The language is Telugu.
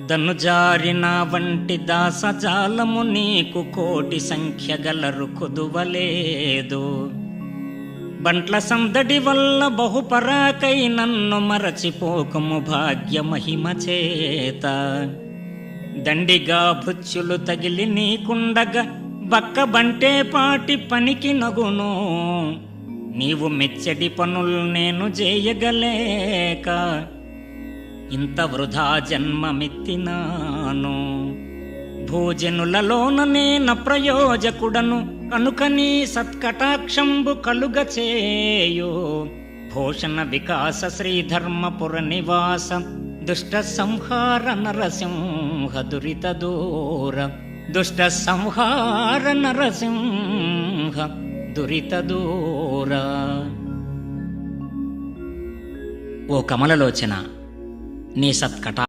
దనుజారిన వంటి దాసజాలము నీకు కోటి సంఖ్య గలరు కుదువలేదు. బంట్ల సందడి వల్ల బహుపరాకై నన్ను మరచిపోకము భాగ్య మహిమ చేత. దండిగా భుచ్చులు తగిలి నీకుండగా బక్క బంటే పాటి పనికి నగును. నీవు మెచ్చడి పనులు నేను చేయగలేక ఇంత వృధా జన్మమెత్తినాను. భోజనులలోన నేన ప్రయోజకుడను కనుకని సత్కటాక్షంబు కలుగ చేయో. భూషణ వికాస శ్రీధర్మపుర నివాస దుష్ట సంహార నరసింహ దురిత దూర. దుష్ట సంహార నరసింహ దురిత దూర. ఓ కమలలోచన नेसत्कटा